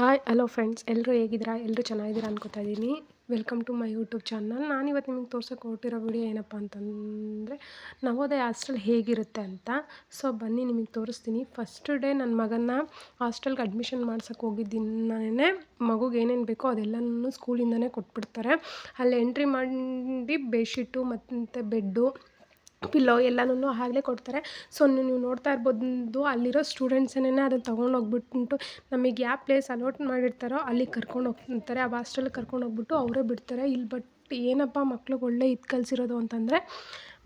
Hi hello friends ಎಲ್ಲರೂ ಹೇಗಿದ್ದೀರಾ? ಎಲ್ಲರೂ ಚೆನ್ನಾಗಿದ್ದೀರಾ ಅನ್ಕೋತಾ ಇದ್ದೀನಿ. Welcome to my YouTube channel ನಾನಿವತ್ತು ನಿಮಗೆ ತೋರ್ಸೋಕೆ ಹೊರಟಿರೋ ವಿಡಿಯೋ ಏನಪ್ಪ ಅಂತಂದರೆ, ನವೋದಯ ಹಾಸ್ಟೆಲ್ ಹೇಗಿರುತ್ತೆ ಅಂತ. ಸೊ ಬನ್ನಿ ನಿಮಗೆ ತೋರಿಸ್ತೀನಿ. ಫಸ್ಟ್ ಡೇ ನನ್ನ ಮಗನ ಹಾಸ್ಟೆಲ್ಗೆ ಅಡ್ಮಿಷನ್ ಮಾಡ್ಸೋಕೆ ಹೋಗಿದ್ದಿನೇ ಮಗುಗೆ ಏನೇನು ಬೇಕೋ ಅದೆಲ್ಲನೂ ಸ್ಕೂಲಿಂದನೇ ಕೊಟ್ಬಿಡ್ತಾರೆ. ಅಲ್ಲಿ ಎಂಟ್ರಿ ಮಾಡಿ ಬೆಡ್ಶೀಟು ಮತ್ತು ಬೆಡ್ಡು ಪಿಲ್ಲೋ ಎಲ್ಲನೂ ಆಗಲೇ ಕೊಡ್ತಾರೆ. ಸೊ ನೀವು ನೋಡ್ತಾ ಇರ್ಬೋದು, ಅಲ್ಲಿರೋ ಸ್ಟೂಡೆಂಟ್ಸನ್ನೇ ಅದನ್ನು ತೊಗೊಂಡೋಗ್ಬಿಟ್ಟು ನಮಗೆ ಯಾವ ಪ್ಲೇಸ್ ಅಲಾಟ್ ಮಾಡಿರ್ತಾರೋ ಅಲ್ಲಿಗೆ ಕರ್ಕೊಂಡು ಹೋಗ್ತಾರೆ. ಆ ಹಾಸ್ಟೆಲ್ಗೆ ಕರ್ಕೊಂಡು ಹೋಗ್ಬಿಟ್ಟು ಅವರೇ ಬಿಡ್ತಾರೆ. ಇಲ್ಲಿ ಬಟ್ ಏನಪ್ಪ ಮಕ್ಳಿಗೆ ಒಳ್ಳೆ ಇದು ಕಲಿಸಿರೋದು ಅಂತಂದರೆ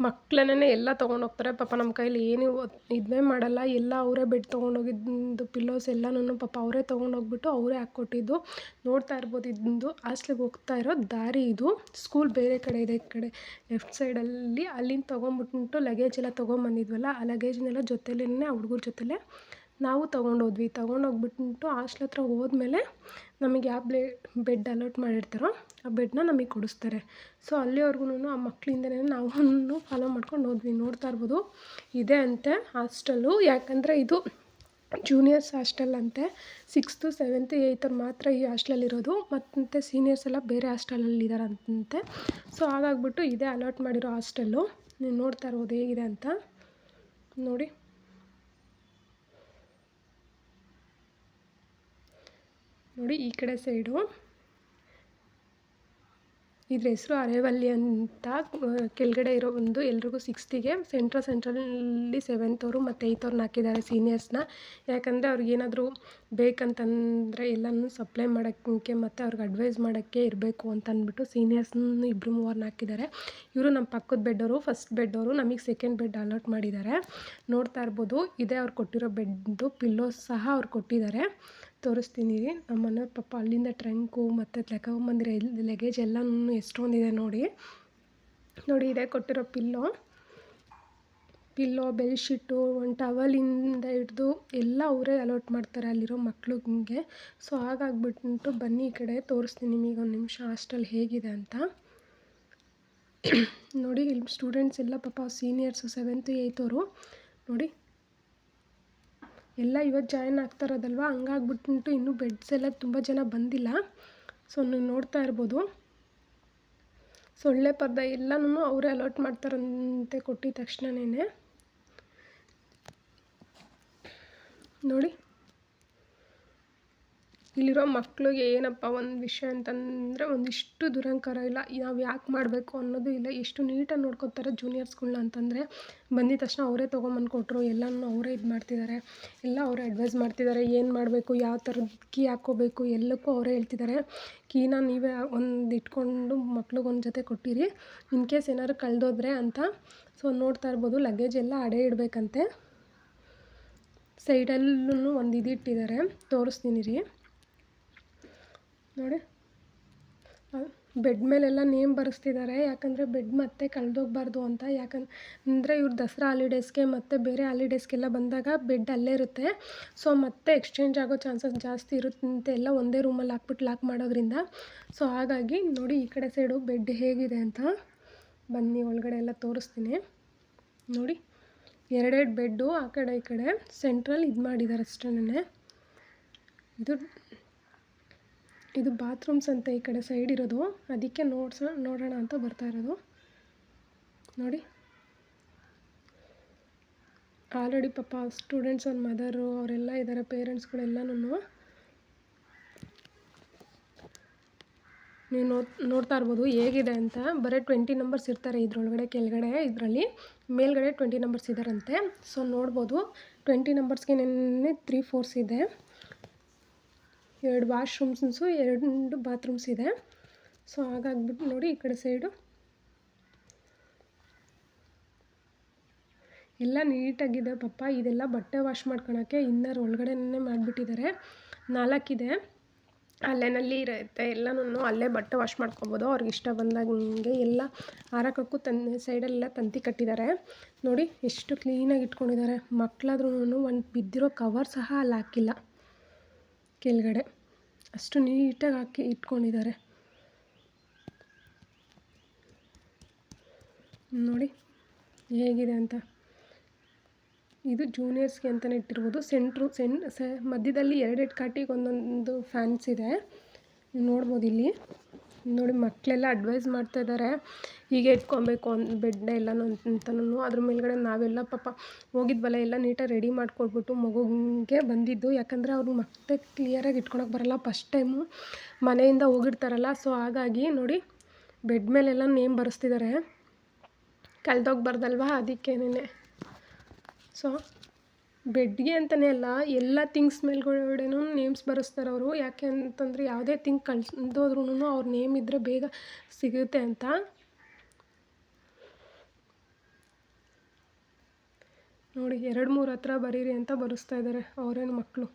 ಮಕ್ಳನ್ನೇ ಎಲ್ಲ ತೊಗೊಂಡೋಗ್ತಾರೆ ಪಾಪ ನಮ್ಮ ಕೈಲಿ ಏನು ಇದನ್ನೇ ಮಾಡಲ್ಲ. ಎಲ್ಲ ಅವರೇ ಬೆಡ್ ತೊಗೊಂಡೋಗಿದ್ದು ಪಿಲ್ಲೋಸ್ ಎಲ್ಲನೂ ಪಾಪ ಅವರೇ ತೊಗೊಂಡೋಗ್ಬಿಟ್ಟು ಅವರೇ ಹಾಕ್ಕೊಟ್ಟಿದ್ದು ನೋಡ್ತಾ ಇರ್ಬೋದು ಇದ್ದು ಹಾಸ್ಟ್ಲಿಗೆ ಹೋಗ್ತಾ ಇರೋ ದಾರಿ ಇದು. ಸ್ಕೂಲ್ ಬೇರೆ ಕಡೆ ಇದೆ ಈ ಕಡೆ. ಲೆಫ್ಟ್ ಸೈಡಲ್ಲಿ ಅಲ್ಲಿಂದ ತೊಗೊಂಬಿಟ್ಬಿಟ್ಟು ಲಗೇಜ್ ಎಲ್ಲ ತೊಗೊಂಬಂದಿದ್ವಲ್ಲ. ಆ ಲಗೇಜ್ನೆಲ್ಲ ಜೊತೆಲೇ ಆ ಹುಡುಗರ ಜೊತೆಲೇ ನಾವು ತೊಗೊಂಡೋದ್ವಿ. ತೊಗೊಂಡೋಗ್ಬಿಟ್ಟು ಹಾಸ್ಟ್ಲ್ ಹತ್ರ ಹೋದ್ಮೇಲೆ ನಮಗೆ ಯಾವ ಬ್ಲೇ, ಬೆಡ್ ಅಲರ್ಟ್ ಮಾಡಿರ್ತಾರೋ, ಆ ಬೆಡ್ನ ನಮಗೆ ಕೊಡಿಸ್ತಾರೆ. ಸೊ ಅಲ್ಲಿವರ್ಗೂನು ಆ ಮಕ್ಕಳಿಂದನೇ ನಾವು ಫಾಲೋ ಮಾಡ್ಕೊಂಡು ಹೋದ್ವಿ. ನೋಡ್ತಾ ಇರ್ಬೋದು. ಇದೆ ಅಂತೆ ಹಾಸ್ಟೆಲ್ಲು. ಯಾಕಂದರೆ ಇದು ಜೂನಿಯರ್ಸ್ ಹಾಸ್ಟೆಲ್ ಅಂತೆ. ಸಿಕ್ಸ್ತು, ಸೆವೆಂತ್ ಏಯ್ತವ್ರು ಮಾತ್ರ ಈ ಹಾಸ್ಟೆಲಲ್ಲಿರೋದು ಮತ್ತು ಸೀನಿಯರ್ಸ್ ಎಲ್ಲ ಬೇರೆ ಹಾಸ್ಟೆಲಲ್ಲಿ ಅಂತಂತೆ ಸೊ ಹಾಗಾಗ್ಬಿಟ್ಟು ಇದೇ ಅಲರ್ಟ್ ಮಾಡಿರೋ ಹಾಸ್ಟೆಲ್ಲು. ನೀವು ನೋಡ್ತಾ ಇರ್ಬೋದು ಹೇಗಿದೆ ಅಂತ. ನೋಡಿ. ನೋಡಿ, ಈ ಕಡೆ ಸೈಡು. ಇದ್ರ ಹೆಸರು ಅರೇವಲ್ಲಿ ಅಂತ ಕೆಳಗಡೆ ಇರೋ ಒಂದು ಎಲ್ರಿಗೂ ಸಿಕ್ಸ್ತಿಗೆ. ಸೆಂಟ್ರಲ್ ಸೆಂಟ್ರಲ್ಲಿ ಸೆವೆಂತವರು ಮತ್ತು ಏಯ್ತವ್ರನ್ನ ಹಾಕಿದ್ದಾರೆ ಸೀನಿಯರ್ಸ್ನ. ಯಾಕಂದರೆ ಅವ್ರಿಗೇನಾದರೂ ಬೇಕಂತಂದರೆ ಎಲ್ಲನೂ ಸಪ್ಲೈ ಮಾಡೋಕ್ಕೆ ಮತ್ತು ಅವ್ರಿಗೆ ಅಡ್ವೈಸ್ ಮಾಡೋಕ್ಕೆ ಇರಬೇಕು ಅಂತ ಅಂದ್ಬಿಟ್ಟು ಸೀನಿಯರ್ಸ್ನ ಇಬ್ಬರು ಮೂವರನ್ನ ಹಾಕಿದ್ದಾರೆ ಇವರು ನಮ್ಮ ಪಕ್ಕದ ಬೆಡ್ಡವರು ಫಸ್ಟ್ ಬೆಡ್ಡವರು ನಮಗೆ ಸೆಕೆಂಡ್ ಬೆಡ್ ಅಲಾಟ್ ಮಾಡಿದ್ದಾರೆ. ನೋಡ್ತಾ ಇರ್ಬೋದು, ಇದೇ ಅವ್ರು ಕೊಟ್ಟಿರೋ ಬೆಡ್ಡು ಪಿಲ್ಲೋಸ್ ಸಹ ಅವ್ರು ಕೊಟ್ಟಿದ್ದಾರೆ. ತೋರಿಸ್ತೀನಿ. ರೀ ನಮ್ಮ ಮನೆಯವ್ರ ಪಾಪ ಅಲ್ಲಿಂದ ಟ್ರಂಕು ಮತ್ತು ತಗೊಂಬಂದಿರೋ ಎಲ್ಲಿ ಲಗೇಜ್ ಎಲ್ಲನೂ ಎಷ್ಟೊಂದಿದೆ ನೋಡಿ. ನೋಡಿ ಇದೇ ಕೊಟ್ಟಿರೋ ಪಿಲ್ಲೋ. ಪಿಲ್ಲೋ ಬೆಲ್ಶೀಟು ಒಂದು ಟವಲಿಂದ ಹಿಡ್ದು ಎಲ್ಲ ಅವರೇ ಅಲೋಟ್ ಮಾಡ್ತಾರೆ ಅಲ್ಲಿರೋ ಮಕ್ಳಿಗೆ ಸೊ ಹಾಗಾಗ್ಬಿಟ್ಟು ಬನ್ನಿ ಈ ಕಡೆ, ತೋರಿಸ್ತೀನಿ ನಿಮಗೆ ಒಂದು ನಿಮಿಷ, ಹಾಸ್ಟೆಲ್ ಹೇಗಿದೆ ಅಂತ. ನೋಡಿ, ಇಲ್ಲಿ ಸ್ಟೂಡೆಂಟ್ಸ್ ಎಲ್ಲ ಪಾಪ ಸೀನಿಯರ್ಸು ಸೆವೆಂತು ಏಯ್ತವರು ನೋಡಿ ಎಲ್ಲ ಇವತ್ತು ಜಾಯ್ನ್ ಆಗ್ತಾ ಇರೋದಲ್ವ ಹಂಗಾಗ್ಬಿಟ್ಟು ಇನ್ನೂ ಬೆಡ್ಸ್ ಎಲ್ಲ ತುಂಬ ಜನ ಬಂದಿಲ್ಲ. ಸೊ ನೀವು ನೋಡ್ತಾ ಇರ್ಬೋದು. ಸೊಳ್ಳೆ ಪರ್ದ ಎಲ್ಲನೂ ಅವರೇ ಅಲರ್ಟ್ ಮಾಡ್ತಾರಂತೆ ಕೊಟ್ಟಿದ ತಕ್ಷಣನೇ ನೋಡಿ. ಇಲ್ಲಿರೋ ಮಕ್ಕಳಿಗೆ ಏನಪ್ಪ ಒಂದು ವಿಷಯ ಅಂತಂದರೆ ಒಂದಿಷ್ಟು ದುರಂಕಾರ ಇಲ್ಲ. ನಾವು ಯಾಕೆ ಮಾಡಬೇಕು ಅನ್ನೋದು ಇಲ್ಲ. ಎಷ್ಟು ನೀಟಾಗಿ ನೋಡ್ಕೊತಾರೆ ಜೂನಿಯರ್ಸ್ಗಳ್ನ ಅಂತಂದರೆ ಬಂದಿದ ತಕ್ಷಣ ಅವರೇ ತೊಗೊಂಬಂದು ಕೊಟ್ಟರು ಎಲ್ಲನೂ ಅವರೇ ಇದು ಮಾಡ್ತಿದ್ದಾರೆ ಎಲ್ಲ ಅವರೇ ಅಡ್ವೈಸ್ ಮಾಡ್ತಿದ್ದಾರೆ ಏನು ಮಾಡಬೇಕು, ಯಾವ ಥರದ ಕೀ ಹಾಕ್ಕೋಬೇಕು ಎಲ್ಲಕ್ಕೂ ಅವರೇ ಹೇಳ್ತಿದ್ದಾರೆ ಕೀನ ನೀವೇ ಒಂದು ಇಟ್ಕೊಂಡು ಮಕ್ಳಿಗೊಂದು ಜೊತೆ ಕೊಟ್ಟಿರಿ. ಇನ್ ಕೇಸ್ ಏನಾದ್ರು ಕಳೆದೋದ್ರೆ ಅಂತ. ಸೊ ನೋಡ್ತಾ ಇರ್ಬೋದು. ಲಗೇಜ್ ಎಲ್ಲ ಅಡೆ ಇಡಬೇಕಂತೆ. ಸೈಡಲ್ಲೂ ಒಂದು ಇದಿಟ್ಟಿದ್ದಾರೆ ತೋರಿಸ್ತೀನಿ ರೀ. ನೋಡಿ. ಬೆಡ್ ಮೇಲೆಲ್ಲ ನೇಮ್ ಬರೆಸ್ತಿದ್ದಾರೆ. ಯಾಕಂದರೆ ಬೆಡ್ ಮತ್ತೆ ಕಳೆದೋಗ್ಬಾರ್ದು ಅಂತ. ಯಾಕಂದರೆ ಇವ್ರು ದಸರಾ ಹಾಲಿಡೇಸ್ಗೆ ಮತ್ತು ಬೇರೆ ಹಾಲಿಡೇಸ್ಗೆಲ್ಲ ಬಂದಾಗ ಬೆಡ್ ಅಲ್ಲೇ ಇರುತ್ತೆ. ಸೊ, ಮತ್ತೆ ಎಕ್ಸ್ಚೇಂಜ್ ಆಗೋ ಚಾನ್ಸಸ್ ಜಾಸ್ತಿ ಇರುತ್ತೆ ಎಲ್ಲ ಒಂದೇ ರೂಮಲ್ಲಿ ಹಾಕ್ಬಿಟ್ಟು ಲಾಕ್ ಮಾಡೋದ್ರಿಂದ. ಸೊ, ಹಾಗಾಗಿ ನೋಡಿ ಈ ಕಡೆ ಸೈಡು ಬೆಡ್ ಹೇಗಿದೆ ಅಂತ. ಬನ್ನಿ, ಒಳಗಡೆ ಎಲ್ಲ ತೋರಿಸ್ತೀನಿ. ನೋಡಿ, ಎರಡೆರಡು ಬೆಡ್ಡು ಆ ಕಡೆ ಈ ಕಡೆ. ಸೆಂಟ್ರಲ್ ಇದು ಮಾಡಿದ್ದಾರೆ ಅಷ್ಟೇ ಇದು ಇದು ಬಾತ್ರೂಮ್ಸ್ ಅಂತ ಈ ಕಡೆ ಸೈಡ್ ಇರೋದು. ಅದಕ್ಕೆ ನೋಡ್ಸ, ನೋಡೋಣ ಅಂತ ಬರ್ತಾ ಇರೋದು. ನೋಡಿ. ಆಲ್ರೆಡಿ ಪಾಪ ಸ್ಟೂಡೆಂಟ್ಸ್ ಅವ್ರ ಮದರು ಅವರೆಲ್ಲ ಇದ್ದಾರೆ ಪೇರೆಂಟ್ಸ್ಗಳೆಲ್ಲನೂ ನೀವು ನೋ ನೋಡ್ತಾ ಇರ್ಬೋದು ಹೇಗಿದೆ ಅಂತ. ಬರೀ ಟ್ವೆಂಟಿ ನಂಬರ್ಸ್ ಇರ್ತಾರೆ ಇದರೊಳಗಡೆ ಕೆಳಗಡೆ, ಇದರಲ್ಲಿ. ಮೇಲ್ಗಡೆ ಟ್ವೆಂಟಿ ನಂಬರ್ಸ್ ಇದ್ದಾರಂತೆ ಸೊ ನೋಡ್ಬೋದು. ಟ್ವೆಂಟಿ ನಂಬರ್ಸ್ಗೆ ನೆನ್ನೆ ತ್ರೀ ಫೋರ್ಸ್ ಇದೆ. ಎರಡು ವಾಶ್ರೂಮ್ಸು ಎರಡು ಬಾತ್ರೂಮ್ಸ್ ಇದೆ. ಸೊ ಹಾಗಾಗ್ಬಿಟ್ಟು ನೋಡಿ ಈ ಕಡೆ ಸೈಡು ಎಲ್ಲ ನೀಟಾಗಿದೆ ಪಪ್ಪ. ಇದೆಲ್ಲ ಬಟ್ಟೆ ವಾಶ್ ಮಾಡ್ಕೊಳಕ್ಕೆ ಇನ್ನರ್ ಒಳಗಡೆನೇ ಮಾಡಿಬಿಟ್ಟಿದ್ದಾರೆ. ನಾಲ್ಕಿದೆ. ಅಲ್ಲೇನಲ್ಲಿ ಇರುತ್ತೆ ಎಲ್ಲನೂ ಅಲ್ಲೇ ಬಟ್ಟೆ ವಾಶ್ ಮಾಡ್ಕೊಬೋದು. ಅವ್ರಿಗೆ ಇಷ್ಟ ಬಂದಂಗೆ ಎಲ್ಲ ಹಾರಕಕ್ಕೂ ತನ್ನ ಸೈಡಲ್ಲೆಲ್ಲ ತಂತಿ ಕಟ್ಟಿದ್ದಾರೆ. ನೋಡಿ ಎಷ್ಟು ಕ್ಲೀನಾಗಿ ಇಟ್ಕೊಂಡಿದ್ದಾರೆ. ಮಕ್ಕಳಾದ್ರೂ ಒಂದು ಬಿದ್ದಿರೋ ಕವರ್ ಸಹ ಅಲ್ಲಿ ಹಾಕಿಲ್ಲ. ಕೆಳಗಡೆ. ಅಷ್ಟು ನೀಟಾಗಿ ಹಾಕಿ ಇಟ್ಕೊಂಡಿದ್ದಾರೆ. ನೋಡಿ ಹೇಗಿದೆ ಅಂತ. ಇದು ಜೂನಿಯರ್ಸ್ಗೆ ಅಂತಲೇ ಇಟ್ಟಿರ್ಬೋದು. ಸೆಂಟ್ರು ಸೆನ್ ಸೆ, ಮಧ್ಯದಲ್ಲಿ ಎರಡೆರಡು ಕಾಟಿಗೆ ಒಂದೊಂದು ಫ್ಯಾನ್ಸ್ ಇದೆ. ನೋಡ್ಬೋದು ಇಲ್ಲಿ. ನೋಡಿ ಮಕ್ಕಳೆಲ್ಲ ಅಡ್ವೈಸ್ ಮಾಡ್ತಾ ಇದ್ದಾರೆ ಹೀಗೆ ಇಟ್ಕೊಬೇಕು ಅಂತ ಬೆಡ್ ಎಲ್ಲನೂ ಅಂತನೂ ಅದ್ರ ಮೇಲ್ಗಡೆ ನಾವೆಲ್ಲ ಪಾಪ ಹೋಗಿದ್ವಲ್ಲ, ಎಲ್ಲ ನೀಟಾಗಿ ರೆಡಿ ಮಾಡಿಕೊಟ್ಬಿಟ್ಟು ಮಗುಗೆ ಬಂದಿದ್ದು. ಯಾಕಂದರೆ ಅವ್ರು ಮತ್ತೆ ಕ್ಲಿಯರಾಗಿ ಇಟ್ಕೊಳಕ್ಕೆ ಬರಲ್ಲ ಫಸ್ಟ್ ಟೈಮು ಮನೆಯಿಂದ ಹೋಗಿರ್ತಾರಲ್ಲ ಸೊ ಹಾಗಾಗಿ ನೋಡಿ ಬೆಡ್ ಮೇಲೆಲ್ಲ ನೇಮ್ ಬರೆಸ್ತಿದ್ದಾರೆ ಕಳೆದೋಗ್ಬಾರ್ದಲ್ವಾ ಅದಕ್ಕೇನೆ ಸೊ ಬೆಡ್ಗೆ ಅಂತಲೇ ಅಲ್ಲ, ಎಲ್ಲ ಥಿಂಗ್ಸ್ ಮೇಲ್ಗಡೆನೂ ನೇಮ್ಸ್ ಬರೆಸ್ತಾರೆ ಅವರು. ಯಾಕೆ ಅಂತಂದರೆ ಯಾವುದೇ ಥಿಂಗ್ ಕಳ್ದೋದ್ರೂ ಅವ್ರ ನೇಮ್ ಇದ್ದರೆ ಬೇಗ ಸಿಗುತ್ತೆ ಅಂತ. ನೋಡಿ, ಎರಡು ಮೂರು ಹತ್ರ ಬರೀರಿ ಅಂತ ಬರೆಸ್ತಾ ಇದ್ದಾರೆ ಅವರೇನು ಮಕ್ಕಳು.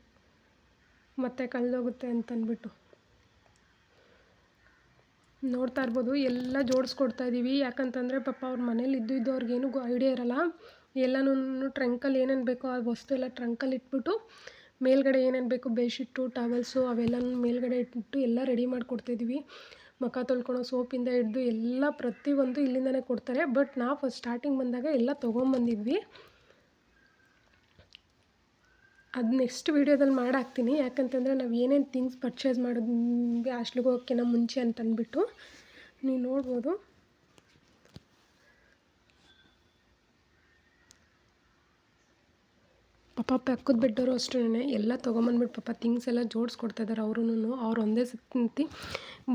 ಮತ್ತೆ ಕಳೆದೋಗುತ್ತೆ ಅಂತಂದ್ಬಿಟ್ಟು ನೋಡ್ತಾ ಇರ್ಬೋದು, ಎಲ್ಲ ಜೋಡಿಸ್ಕೊಡ್ತಾ ಇದ್ದೀವಿ ಯಾಕಂತಂದರೆ ಪಾಪ ಅವ್ರ ಮನೇಲಿ ಇದ್ದು ಇದ್ದು ಅವ್ರಿಗೇನು ಐಡಿಯಾ ಇರೋಲ್ಲ. ಎಲ್ಲನೂ ಟ್ರಂಕಲ್ಲಿ ಏನೇನು ಬೇಕೋ ಆ ವಸ್ತು ಎಲ್ಲ ಟ್ರಂಕಲ್ಲಿ ಇಟ್ಬಿಟ್ಟು ಮೇಲ್ಗಡೆ ಏನೇನು ಬೇಕು ಬೆಡ್ಶೀಟು, ಟವಲ್ಸು ಅವೆಲ್ಲನೂ ಮೇಲ್ಗಡೆ ಇಟ್ಬಿಟ್ಟು ಎಲ್ಲ ರೆಡಿ ಮಾಡಿಕೊಡ್ತಿದ್ವಿ. ಮುಖ ತೊಳ್ಕೊಳೋ ಸೋಪಿಂದ ಹಿಡ್ದು ಎಲ್ಲ ಪ್ರತಿಯೊಂದು ಇಲ್ಲಿಂದನೇ ಕೊಡ್ತಾರೆ. ಬಟ್ ನಾವು ಫಸ್ಟ್ ಸ್ಟಾರ್ಟಿಂಗ್ ಬಂದಾಗ ಎಲ್ಲ ತೊಗೊಂಬಂದಿದ್ವಿ. ಅದು ನೆಕ್ಸ್ಟ್ ವೀಡಿಯೋದಲ್ಲಿ ಮಾಡಾಕ್ತೀನಿ. ಯಾಕಂತಂದರೆ ನಾವು ಏನೇನು ಥಿಂಗ್ಸ್ ಪರ್ಚೇಸ್ ಮಾಡೋದು ಹಾಸ್ಟ್ಲಿಗೆ ಹೋಗೋಕ್ಕಿಂತ ಮುಂಚೆ ಅಂತಂದ್ಬಿಟ್ಟು ನೀವು ನೋಡ್ಬೋದು. ಪಾಪ ಪಕ್ಕದ ಬೆಡ್ಡವರು ಅಷ್ಟೇ ಎಲ್ಲ ತೊಗೊಂಬಂದ್ಬಿಟ್ಟು ಪಾಪ ಥಿಂಗ್ಸ್ ಎಲ್ಲ ಜೋಡಿಸ್ಕೊಡ್ತಾ ಇದ್ದಾರೆ ಅವ್ರೂ ಅವ್ರು ಒಂದೇ ಸತಿ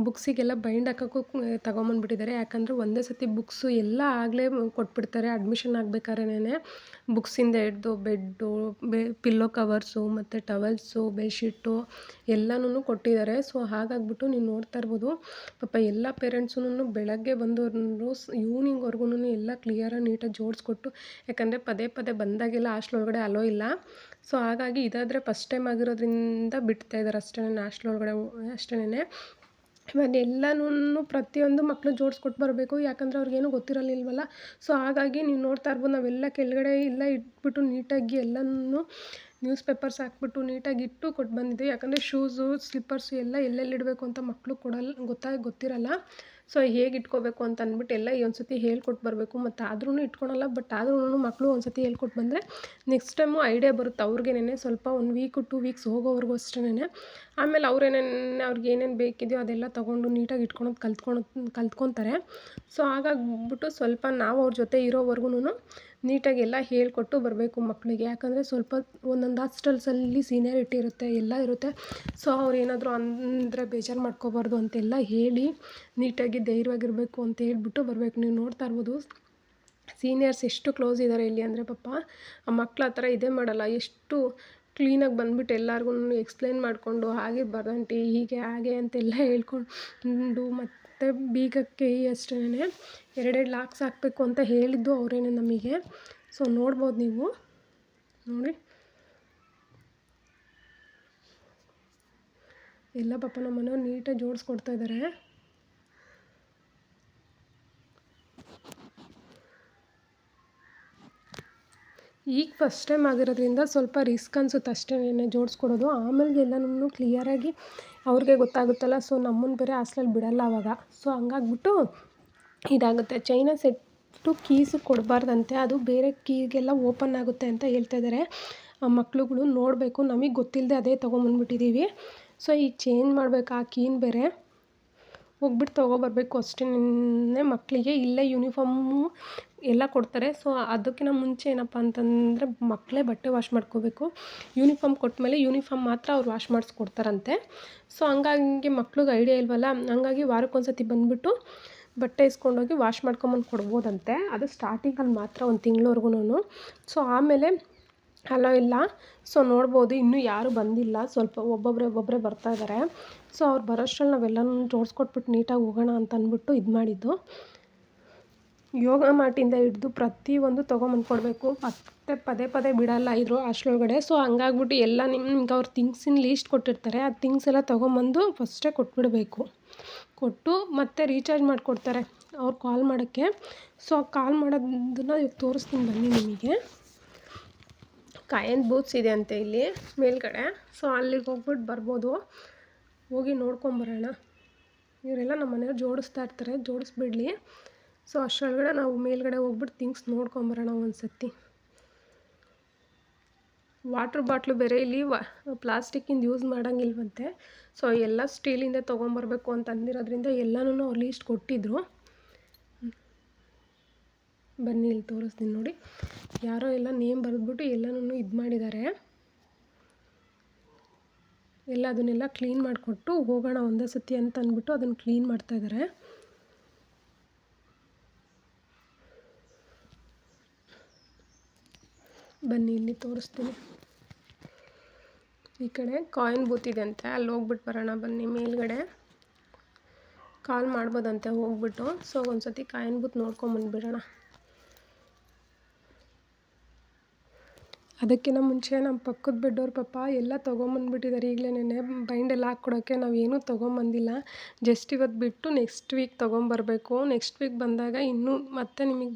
ಬುಕ್ಸಿಗೆಲ್ಲ ಬೈಂಡ್ ಹಾಕೋಕ್ಕೂ ತಗೊಂಬಂದ್ಬಿಟ್ಟಿದ್ದಾರೆ ಯಾಕಂದರೆ ಒಂದೇ ಸತಿ ಬುಕ್ಸು ಎಲ್ಲ ಆಗಲೇ ಕೊಟ್ಬಿಡ್ತಾರೆ. ಅಡ್ಮಿಷನ್ ಆಗ್ಬೇಕಾದ್ರೇನೆ ಬುಕ್ಸಿಂದ ಹಿಡ್ದು ಬೆಡ್ಡು ಬೆ ಪಿಲ್ಲೋ ಕವರ್ಸು ಮತ್ತು ಟವಲ್ಸು ಬೆಡ್ಶೀಟು ಎಲ್ಲನೂ ಕೊಟ್ಟಿದ್ದಾರೆ ಸೊ ಹಾಗಾಗ್ಬಿಟ್ಟು ನೀವು ನೋಡ್ತಾ ಇರ್ಬೋದು. ಪಾಪ ಎಲ್ಲ ಪೇರೆಂಟ್ಸೂ ಬೆಳಗ್ಗೆ ಬಂದವ್ರು ಈವ್ನಿಂಗ್ವರ್ಗು ಎಲ್ಲ ಕ್ಲಿಯರಾಗಿ ನೀಟಾಗಿ ಜೋಡಿಸ್ಕೊಟ್ಟು, ಯಾಕಂದರೆ ಪದೇ ಪದೇ ಬಂದಾಗೆಲ್ಲ ಹಾಸ್ಟ್ಲ್ ಒಳಗಡೆ ಅಲೋ ಇಲ್ಲ. ಸೊ ಹಾಗಾಗಿ ಇದಾದರೆ ಫಸ್ಟ್ ಟೈಮ್ ಆಗಿರೋದ್ರಿಂದ ಬಿಡ್ತಾ ಇದ್ದಾರೆ ಅಷ್ಟೇ ಹಾಸ್ಟ್ಲ್ ಒಳಗಡೆ ಅಷ್ಟೇ ಇವಾಗ ಎಲ್ಲನೂ ಪ್ರತಿಯೊಂದು ಮಕ್ಕಳು ಜೋಡಿಸ್ಕೊಟ್ಟು ಬರಬೇಕು, ಯಾಕಂದರೆ ಅವ್ರಿಗೇನು ಗೊತ್ತಿರಲಿಲ್ವಲ್ಲ? ಸೊ ಹಾಗಾಗಿ ನೀವು ನೋಡ್ತಾ ಇರ್ಬೋದು, ನಾವೆಲ್ಲ ಕೆಳಗಡೆ ಎಲ್ಲ ಇಟ್ಬಿಟ್ಟು ನೀಟಾಗಿ ಎಲ್ಲನೂ ನ್ಯೂಸ್ ಪೇಪರ್ಸ್ ಹಾಕ್ಬಿಟ್ಟು ನೀಟಾಗಿ ಇಟ್ಟು ಕೊಟ್ಟು ಬಂದಿದ್ದೆ ಯಾಕಂದರೆ ಶೂಸು ಸ್ಲಿಪ್ಪರ್ಸು ಎಲ್ಲ ಎಲ್ಲೆಲ್ಲಿ ಇಡಬೇಕು ಅಂತ ಮಕ್ಕಳು ಕೊಡಲ್ಲ ಗೊತ್ತಾಗಿ, ಗೊತ್ತಿರಲ್ಲ. ಸೊ ಹೇಗೆ ಇಟ್ಕೋಬೇಕು ಅಂತ ಅಂದ್ಬಿಟ್ಟು ಎಲ್ಲ ಒಂದು ಸತಿ ಹೇಳ್ಕೊಟ್ಟು ಬರಬೇಕು. ಮತ್ತು ಆದ್ರೂ ಇಟ್ಕೊಳಲ್ಲ ಬಟ್ ಆದ್ರೂ ಮಕ್ಕಳು ಒಂದು ಸತಿ ಹೇಳ್ಕೊಟ್ಟು ಬಂದರೆ ನೆಕ್ಸ್ಟ್ ಟೈಮು ಐಡಿಯಾ ಬರುತ್ತೆ. ಅವ್ರಿಗೇನೆ ಸ್ವಲ್ಪ ಒಂದು ವೀಕು ಟೂ ವೀಕ್ಸ್ ಹೋಗೋವರೆಗೂ ಅಷ್ಟೇನೆ ಆಮೇಲೆ ಅವ್ರೇನೇನು ಅವ್ರಿಗೆ ಏನೇನು ಬೇಕಿದೆಯೋ ಅದೆಲ್ಲ ತೊಗೊಂಡು ನೀಟಾಗಿ ಇಟ್ಕೊಳೋದು ಕಲ್ತ್ಕೊಳೋ ಕಲ್ತ್ಕೊತಾರೆ ಸೊ ಹಾಗಾಗ್ಬಿಟ್ಟು ಸ್ವಲ್ಪ ನಾವು ಅವ್ರ ಜೊತೆ ಇರೋವರೆಗೂ ನೀಟಾಗಿ ಎಲ್ಲ ಹೇಳಿಕೊಟ್ಟು ಬರಬೇಕು ಮಕ್ಕಳಿಗೆ. ಯಾಕಂದರೆ ಸ್ವಲ್ಪ ಒಂದೊಂದು ಹಾಸ್ಟೆಲ್ಸಲ್ಲಿ ಸೀನಿಯರಿಟಿ ಇರುತ್ತೆ ಎಲ್ಲ ಇರುತ್ತೆ. ಸೊ ಅವ್ರು ಏನಾದರೂ ಅಂದರೆ ಬೇಜಾರು ಮಾಡ್ಕೋಬಾರ್ದು ಅಂತೆಲ್ಲ ಹೇಳಿ ನೀಟಾಗಿ ಧೈರ್ಯವಾಗಿರಬೇಕು ಅಂತ ಹೇಳ್ಬಿಟ್ಟು ಬರಬೇಕು. ನೀವು ನೋಡ್ತಾ ಇರ್ಬೋದು, ಸೀನಿಯರ್ಸ್ ಎಷ್ಟು ಕ್ಲೋಸ್ ಇದ್ದಾರೆ ಇಲ್ಲಿ ಅಂದರೆ ಪಾಪ ಆ ಮಕ್ಳು ಆ ಥರ ಇದೇ ಮಾಡಲ್ಲ. ಎಷ್ಟು ಕ್ಲೀನಾಗಿ ಬಂದ್ಬಿಟ್ಟು ಎಲ್ಲರಿಗೂ ಎಕ್ಸ್ಪ್ಲೈನ್ ಮಾಡಿಕೊಂಡು ಹಾಗೆ ಬರಂಟಿ ಹೀಗೆ, ಹಾಗೆ ಅಂತೆಲ್ಲ ಹೇಳ್ಕೊಂಡು ಮತ್ತು ಬೀಗಕ್ಕೆ ಅಷ್ಟೇನೆ ಎರಡೆರಡು ಲಾಕ್ಸ್ ಹಾಕಬೇಕು ಅಂತ ಹೇಳಿದ್ದು ಅವರೇನೆ ನಮಗೆ. ಸೊ ನೋಡ್ಬೋದು ನೀವು. ನೋಡಿ. ಎಲ್ಲ ಪಾಪ ನಮ್ಮನ್ನು ಮನೆಯವ್ರು ನೀಟಾಗಿ ಜೋಡಿಸ್ಕೊಡ್ತಾ ಇದ್ದಾರೆ. ಈಗ ಫಸ್ಟ್ ಟೈಮ್ ಆಗಿರೋದ್ರಿಂದ ಸ್ವಲ್ಪ ರಿಸ್ಕ್ ಅನ್ಸುತ್ತೆ ಅಷ್ಟೇ ಜೋಡಿಸ್ಕೊಡೋದು. ಆಮೇಲೆ ಎಲ್ಲನೂ ಕ್ಲಿಯರಾಗಿ ಅವ್ರಿಗೆ ಗೊತ್ತಾಗುತ್ತಲ್ಲ ಸೊ ನಮ್ಮನ್ನು ಬೇರೆ ಹಾಸ್ಟ್ಲಲ್ಲಿ ಬಿಡಲ್ಲ ಅವಾಗ. ಸೊ ಹಂಗಾಗ್ಬಿಟ್ಟು ಇದಾಗುತ್ತೆ. ಚೈನಾ ಸೆಟ್ಟು ಕೀಸು ಕೊಡಬಾರ್ದಂತೆ, ಅದು ಬೇರೆ ಕೀಗೆಲ್ಲ ಓಪನ್ ಆಗುತ್ತೆ ಅಂತ ಹೇಳ್ತಾ ಇದ್ದಾರೆ ಆ ಮಕ್ಳುಗಳು ನೋಡಬೇಕು, ನಮಗೆ ಗೊತ್ತಿಲ್ಲದೆ ಅದೇ ತೊಗೊಂಬಂದ್ಬಿಟ್ಟಿದ್ದೀವಿ ಸೊ ಈಗ ಚೇಂಜ್ ಮಾಡಬೇಕು, ಆ ಕೀನ್ ಬೇರೆ. ಹೋಗ್ಬಿಟ್ಟು ತೊಗೊಬರ್ಬೇಕು ಅಷ್ಟೇ ಮಕ್ಕಳಿಗೆ. ಇಲ್ಲೇ ಯೂನಿಫಾರ್ಮು ಎಲ್ಲ ಕೊಡ್ತಾರೆ. ಸೊ ಅದಕ್ಕಿಂತ ಮುಂಚೆ ಏನಪ್ಪ ಅಂತಂದರೆ ಮಕ್ಕಳೇ ಬಟ್ಟೆ ವಾಶ್ ಮಾಡ್ಕೋಬೇಕು. ಯೂನಿಫಾರ್ಮ್ ಕೊಟ್ಟಮೇಲೆ ಯೂನಿಫಾರ್ಮ್ ಮಾತ್ರ ಅವ್ರು ವಾಶ್ ಮಾಡಿಸ್ಕೊಡ್ತಾರಂತೆ. ಸೊ ಹಂಗಾಗಿ ಮಕ್ಳಿಗೆ ಐಡಿಯಾ ಇಲ್ವಲ್ಲ? ಹಂಗಾಗಿ ವಾರಕ್ಕೊಂದ್ಸತಿ ಬಂದುಬಿಟ್ಟು ಬಟ್ಟೆ ಇಸ್ಕೊಂಡೋಗಿ ವಾಶ್ ಮಾಡ್ಕೊಂಬಂದು ಕೊಡ್ಬೋದಂತೆ. ಅದು ಸ್ಟಾರ್ಟಿಂಗಲ್ಲಿ ಮಾತ್ರ ಒಂದು ತಿಂಗ್ಳವರ್ಗೂನು ಸೊ ಆಮೇಲೆ ಅಲೋ, ಇಲ್ಲ. ಸೊ ನೋಡ್ಬೋದು. ಇನ್ನೂ ಯಾರೂ ಬಂದಿಲ್ಲ. ಸ್ವಲ್ಪ ಒಬ್ಬೊಬ್ಬರೇ ಒಬ್ಬೊಬ್ಬರೇ ಬರ್ತಾ ಇದ್ದಾರೆ ಸೊ ಅವ್ರು ಬರೋಷ್ಟ್ರಲ್ಲಿ ನಾವೆಲ್ಲನೂ ಜೋಡಿಸ್ಕೊಟ್ಬಿಟ್ಟು ನೀಟಾಗಿ ಹೋಗೋಣ ಅಂತ ಅಂದ್ಬಿಟ್ಟು ಇದು ಮಾಡಿದ್ದು. ಯೋಗ ಮ್ಯಾಟಿಂದ ಹಿಡ್ದು ಪ್ರತಿಯೊಂದು ತೊಗೊಂಬಂದು ಕೊಡಬೇಕು. ಮತ್ತೆ ಪದೇ ಪದೇ ಬಿಡಲ್ಲ ಇದ್ರು ಅಷ್ಟರೊಳಗಡೆ. ಸೊ ಹಂಗಾಗ್ಬಿಟ್ಟು ಎಲ್ಲ ನಿಮ್ಗೆ ಅವ್ರು ಥಿಂಗ್ಸಿನ ಲೀಸ್ಟ್ ಕೊಟ್ಟಿರ್ತಾರೆ. ಆ ಥಿಂಗ್ಸ್ ಎಲ್ಲ ತೊಗೊಂಬಂದು ಫಸ್ಟೇ ಕೊಟ್ಬಿಡಬೇಕು. ಕೊಟ್ಟು ಮತ್ತೆ ರೀಚಾರ್ಜ್ ಮಾಡಿಕೊಡ್ತಾರೆ. ಅವ್ರು ಕಾಲ್ ಮಾಡೋಕ್ಕೆ. ಸೊ ಕಾಲ್ ಮಾಡೋದನ್ನ ಈಗ ತೋರಿಸ್ತೀನಿ ಬನ್ನಿ ನಿಮಗೆ. ಕಾಯನ್ ಬೂತ್ಸ್ ಇದೆ ಅಂತೆ ಇಲ್ಲಿ ಮೇಲ್ಗಡೆ. ಸೊ ಅಲ್ಲಿಗೆ ಹೋಗ್ಬಿಟ್ಟು ಬರ್ಬೋದು. ಹೋಗಿ ನೋಡ್ಕೊಂಬರೋಣ ಇವರೆಲ್ಲ ನಮ್ಮ ಮನೆಯವ್ರು ಜೋಡಿಸ್ತಾ ಇರ್ತಾರೆ, ಜೋಡಿಸ್ಬಿಡ್ಲಿ. ಸೊ ಅಷ್ಟರೊಳಗಡೆ ನಾವು ಮೇಲ್ಗಡೆ ಹೋಗ್ಬಿಟ್ಟು ಥಿಂಗ್ಸ್ ನೋಡ್ಕೊಂಬರೋಣ ಒಂದು ಸತಿ ವಾಟ್ರ್ ಬಾಟ್ಲು ಬೇರೆ ಇಲ್ಲಿ ವಾ, ಪ್ಲಾಸ್ಟಿಕ್ಕಿಂದು ಯೂಸ್ ಮಾಡೋಂಗಿಲ್ವಂತೆ. ಸೊ ಎಲ್ಲ ಸ್ಟೀಲಿಂದ ತೊಗೊಂಬರ್ಬೇಕು ಅಂತ ಅಂದಿರೋದ್ರಿಂದ ಎಲ್ಲನೂ ಅವ್ರು ಲೀಸ್ಟ್ ಕೊಟ್ಟಿದ್ದರು ಬನ್ನಿ, ಇಲ್ಲಿ ತೋರಿಸ್ತೀನಿ ನೋಡಿ. ಯಾರೋ ಎಲ್ಲ ನೇಮ್ ಬರೆದ್ಬಿಟ್ಟು ಎಲ್ಲನೂ ಇದು ಮಾಡಿದ್ದಾರೆ. ಎಲ್ಲ ಅದನ್ನೆಲ್ಲ ಕ್ಲೀನ್ ಮಾಡಿಕೊಟ್ಟು ಹೋಗೋಣ ಒಂದೇ ಸತಿ ಅಂತ ಅಂದ್ಬಿಟ್ಟು ಅದನ್ನು ಕ್ಲೀನ್ ಮಾಡ್ತಾಯಿದ್ದಾರೆ ಬನ್ನಿ, ಇಲ್ಲಿ ತೋರಿಸ್ತೀನಿ. ಈ ಕಡೆ ಕಾಯಿನ್ ಬೂತ್ ಇದೆ ಅಂತೆ, ಅಲ್ಲಿ ಹೋಗ್ಬಿಟ್ಟು ಬರೋಣ ಬನ್ನಿ ಮೇಲ್ಗಡೆ. ಕಾಲ್ ಮಾಡ್ಬೋದಂತೆ ಹೋಗ್ಬಿಟ್ಟು. ಸೊ ಒಂದು ಸತಿ ಕಾಯಿನ್ ಬೂತ್ ನೋಡ್ಕೊಂಬಂದ್ಬಿಡೋಣ ಅದಕ್ಕಿಂತ ಮುಂಚೆ ನಮ್ಮ ಪಕ್ಕದ ಬೆಡ್ಡವ್ರ ಪಾಪ ಎಲ್ಲ ತೊಗೊಂಬಂದ್ಬಿಟ್ಟಿದ್ದಾರೆ. ಈಗಲೇ ಬೈಂಡೆಲ್ಲ ಹಾಕ್ಕೊಡೋಕ್ಕೆ ನಾವೇನೂ ತೊಗೊಂಬಂದಿಲ್ಲ. ಜಸ್ಟ್ ಇವತ್ತು ಬಿಟ್ಟು ನೆಕ್ಸ್ಟ್ ವೀಕ್ ತೊಗೊಂಬರ್ಬೇಕು. ನೆಕ್ಸ್ಟ್ ವೀಕ್ ಬಂದಾಗ ಇನ್ನೂ ಮತ್ತೆ ನಿಮಗೆ